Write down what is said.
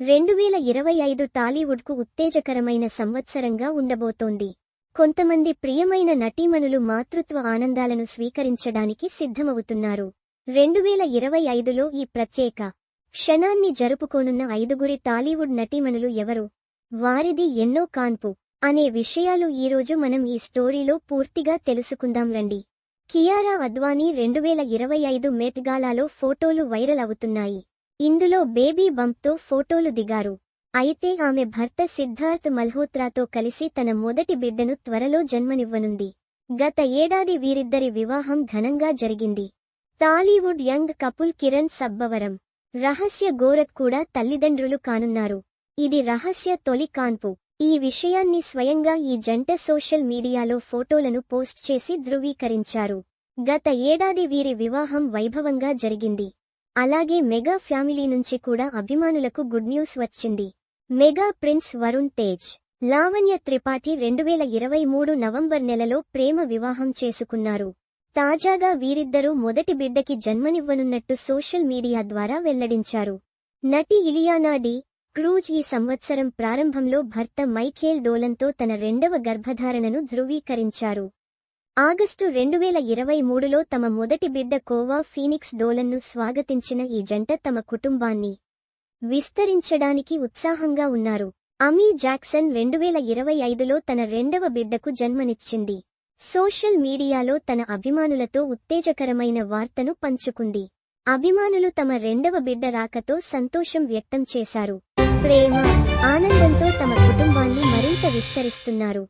రెండు వేల ఇరవై ఐదు టాలీవుడ్కు ఉత్తేజకరమైన సంవత్సరంగా ఉండబోతోంది. కొంతమంది ప్రియమైన నటీమణులు మాతృత్వ ఆనందాలను స్వీకరించడానికి సిద్ధమవుతున్నారు. రెండు వేల ఇరవై ఐదులో ఈ ప్రత్యేక క్షణాన్ని జరుపుకోనున్న ఐదుగురి టాలీవుడ్ నటీమణులు ఎవరు? వారిది ఎన్నో కాన్పు అనే విషయాలు ఈరోజు మనం ఈ స్టోరీలో పూర్తిగా తెలుసుకుందాం రండి. కియారా అద్వానీ రెండు వేల ఇరవై ఐదు మెట్గాలాలో ఫోటోలు వైరల్ అవుతున్నాయి. ఇందులో బేబీ బంప్తో ఫోటోలు దిగారు. అయితే ఆమె భర్త సిద్ధార్థ్ మల్హోత్రాతో కలిసి తన మొదటి బిడ్డను త్వరలో జన్మనివ్వనుంది. గత ఏడాది వీరిద్దరి వివాహం ఘనంగా జరిగింది. టాలీవుడ్ యంగ్ కపుల్ కిరణ్ సబ్బవరం రహస్య గోరఖ్ కూడా తల్లిదండ్రులు కానున్నారు. ఇది రహస్య తొలి కాన్పు. ఈ విషయాన్ని స్వయంగా ఈ జంట సోషల్ మీడియాలో ఫోటోలను పోస్ట్ చేసి ధృవీకరించారు. గత ఏడాది వీరి వివాహం వైభవంగా జరిగింది. అలాగే మెగా ఫ్యామిలీ నుంచి కూడా అభిమానులకు గుడ్ న్యూస్ వచ్చింది. మెగా ప్రిన్స్ వరుణ్ తేజ్ లావణ్య త్రిపాఠి రెండు వేల ఇరవై మూడు నవంబర్ నెలలో ప్రేమ వివాహం చేసుకున్నారు. తాజాగా వీరిద్దరూ మొదటి బిడ్డకి జన్మనివ్వనున్నట్టు సోషల్ మీడియా ద్వారా వెల్లడించారు. నటి ఇలియానా డి క్రూజ్ ఈ సంవత్సరం ప్రారంభంలో భర్త మైఖేల్ డోలన్తో తన రెండవ గర్భధారణను ధృవీకరించారు. ఆగస్టు రెండు వేల ఇరవై మూడులో తమ మొదటి బిడ్డ కోవా ఫీనిక్స్ డోలన్ను స్వాగతించిన ఈ జంట తమ కుటుంబాన్ని విస్తరించడానికి ఉత్సాహంగా ఉన్నారు. అమీ జాక్సన్ రెండు వేల ఇరవై ఐదులో తన రెండవ బిడ్డకు జన్మనిచ్చింది. సోషల్ మీడియాలో తన అభిమానులతో ఉత్తేజకరమైన వార్తను పంచుకుంది. అభిమానులు తమ రెండవ బిడ్డ రాకతో సంతోషం వ్యక్తం చేశారు. ప్రేమ ఆనందంతో తమ కుటుంబాన్ని మరింత విస్తరిస్తున్నారు.